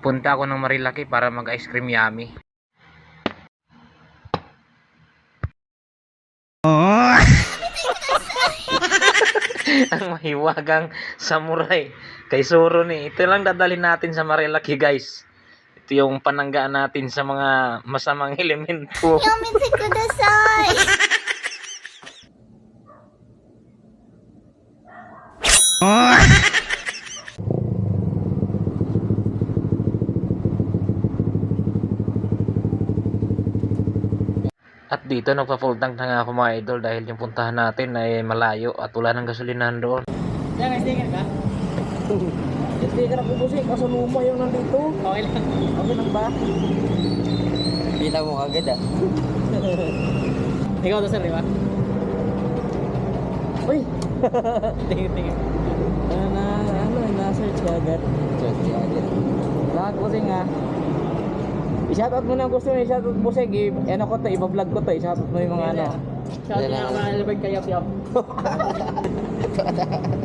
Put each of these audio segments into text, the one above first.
Punta ako ng Marilaki para mag-ice cream yummy. Ang mahiwagang samurai kay Suro ni. Ito lang dadalhin natin sa Marilaki guys. Ito yung pananggaan natin sa mga masamang elemento. Yummy kudasai. oh. Dito nagpa-full tank na nga ako mga idol dahil yung puntahan natin ay malayo at wala ng gasolinahan doon. Yan, may sticker ka? sticker ako po siya, kaso luma yung nandito. Okay lang. Okay lang ba? Kita mo agad ah. Ikaw to sir, di ba? Uy! tingin, tingin. Ano na, ano, na-search ka agad. Search ka agad. Lahat ko nga. I-shoutout mo na ang gusto mo, i-shoutout mo siya, i- ano ko to, iba-vlog ko to, i-shoutout mo yung mga ano. Shoutout na mga Albert kay Yap Yap.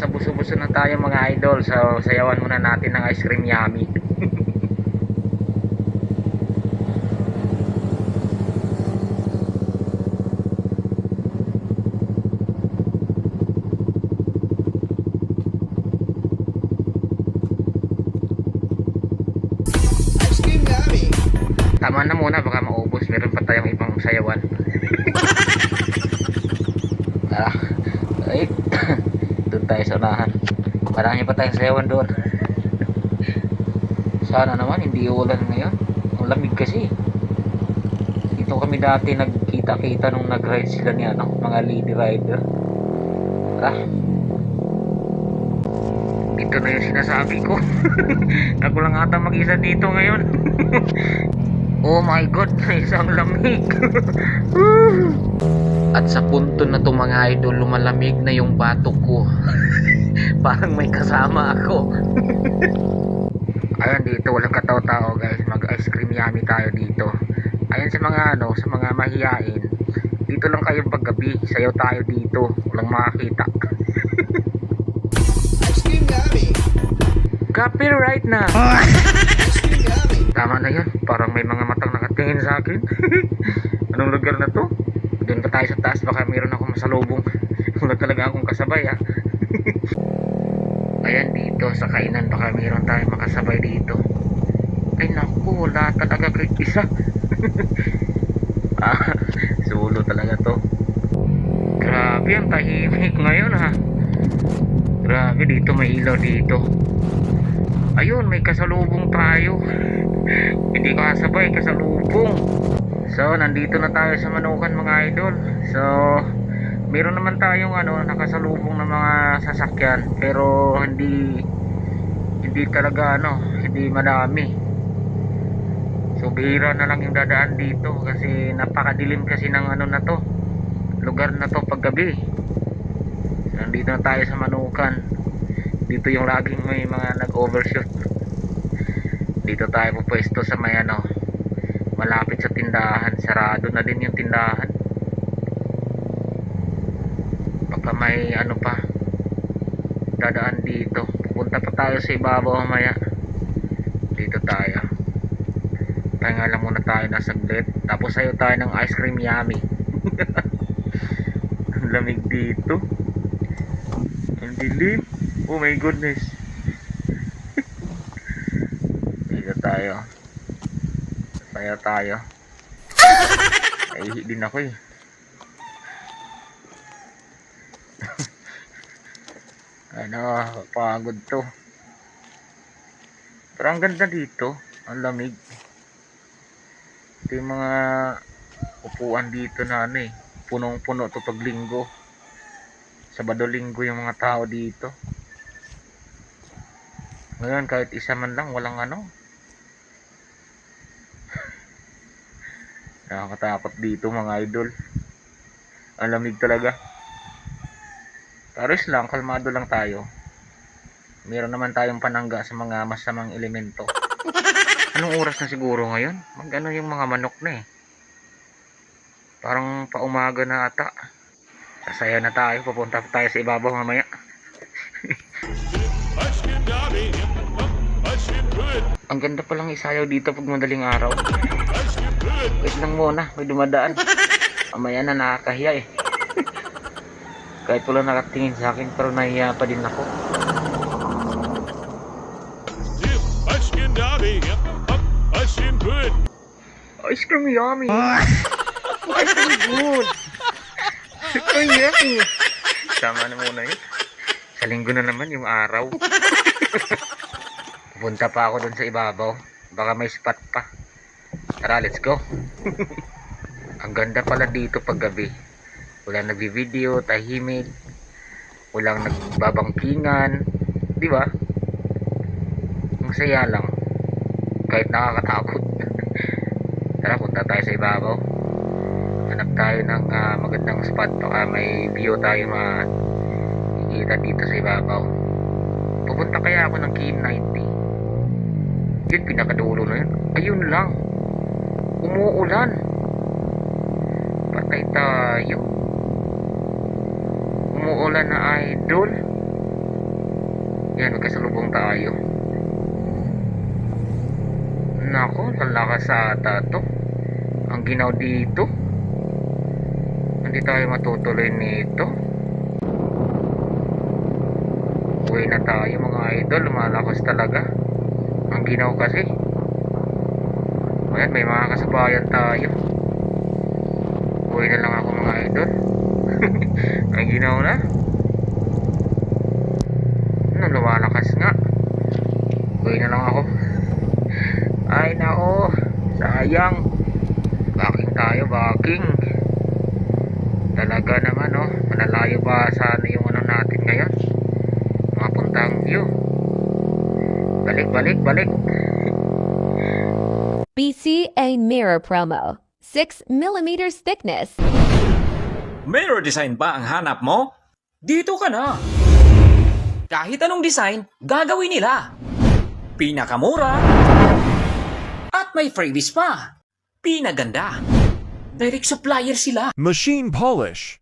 Nasa buso-buso na tayo mga idol. So sayawan muna natin ng ice cream yummy. Ice cream yummy. Tama na muna baka maubos. Meron pa tayong ibang sayawan. ah, ay, doon tayo sa unahan. Marami pa tayong sayawan doon. Sana naman hindi ulan ngayon. Ang lamig kasi. Dito kami dati nagkita-kita nung nag-ride sila ni ano, mga lady rider. Tara. Ito na yung sinasabi ko. Ako lang ata mag-isa dito ngayon. oh my god, isang lamig. At sa punto na to mga idol, lumalamig na yung batok ko. Parang may kasama ako. Ayan dito, walang kataw-tao guys. Mag ice cream yummy tayo dito. Ayan sa mga ano, sa mga mahiyain. Dito lang kayo paggabi. Sayaw tayo dito. Walang makakita. Ice cream yummy. Copyright na! Ice cream yummy. Tama na yun. Parang may mga matang nakatingin sa akin. Anong lugar na to? Pa tayo sa taas. Baka mayroon akong masalubong. Wala talaga akong kasabay ah. Ayan dito sa kainan. Baka mayroon tayong makasabay dito. Ay naku, wala talaga kahit isa. ah, sulo talaga to. Grabe ang tahimik ngayon ha. Grabe dito may ilaw dito. Ayun, may kasalubong tayo. Hindi kasabay, kasalubong. So, nandito na tayo sa Manukan mga idol. So, meron naman tayong ano, nakasalubong na mga sasakyan. Pero, hindi, hindi talaga ano, hindi madami. So, bihira na lang yung dadaan dito. Kasi, napakadilim kasi ng ano na to. Lugar na to paggabi. So, nandito na tayo sa Manukan dito yung laging may mga nag-overshoot dito tayo pupwesto sa may ano malapit sa tindahan. Sarado na din yung tindahan. Baka may ano pa dadaan dito. Pupunta pa tayo sa ibabaw mamaya. Dito tayo. Pahinga lang muna tayo ng saglit. Tapos sayo tayo ng ice cream yummy. Ang lamig dito. Ang dilim. Oh my goodness. Dito tayo. Tayo tayo. Ay, din ako eh. ano, pagod to. Pero ang ganda dito. Ang lamig. Ito yung mga upuan dito na ano eh. Punong-puno to pag linggo. Sabado linggo yung mga tao dito. Ngayon kahit isa man lang walang ano. Nakakatakot dito mga idol. Ang lamig talaga. Paris lang, kalmado lang tayo. Meron naman tayong panangga sa mga masamang elemento. Anong oras na siguro ngayon? Mag ano yung mga manok na eh. Parang paumaga na ata. Sasaya na tayo. Pupunta tayo sa ibabaw mamaya. Ang ganda palang isayaw dito pag madaling araw. Wait lang muna. May dumadaan. Mamaya na nakakahiya eh. Kahit wala nakatingin sa akin pero nahiya pa din ako. Derby, Ashkin good. Ice cream yummy. Ice cream good. Ay, yummy. Tama na muna yun. Sa linggo na naman yung araw. Pupunta pa ako dun sa ibabaw. Baka may spot pa. Tara, let's go. Ang ganda pala dito pag gabi. Walang nagbi-video, tahimik. Walang nagbabangkingan. Di ba? Ang saya lang. Kahit nakakatakot. Tara, punta tayo sa ibabaw. Hanap tayo ng ah, magandang spot. Baka may view tayo makikita dito sa ibabaw. Pupunta kaya ako ng Key 90. Yun, pinakadulo na yun. Ayun lang. Umuulan. Patay tayo. Umuulan na idol. Yan, magkasalubong tayo. Nako, lalakas sa ata to. Ang ginaw dito. Hindi tayo matutuloy nito. Uwi na tayo mga idol. Lumalakas talaga. Ang ginaw kasi. Ayan, may mga kasabayan tayo. Uwi na lang ako mga idol. Ang ginaw na. Ano, lumalakas nga. Uwi na lang ako. Ay nako, sayang. Baking tayo, baking. Talaga naman, oh. Malalayo pa sana yung ano natin ngayon. Mga puntang view. Balik, balik, balik. BCA mirror promo. 6 millimeters thickness. Mirror design ba ang hanap mo? Dito ka na! Kahit anong design, gagawin nila. Pinakamura. At may freebies pa. Pinaganda. Direct supplier sila. Machine polish.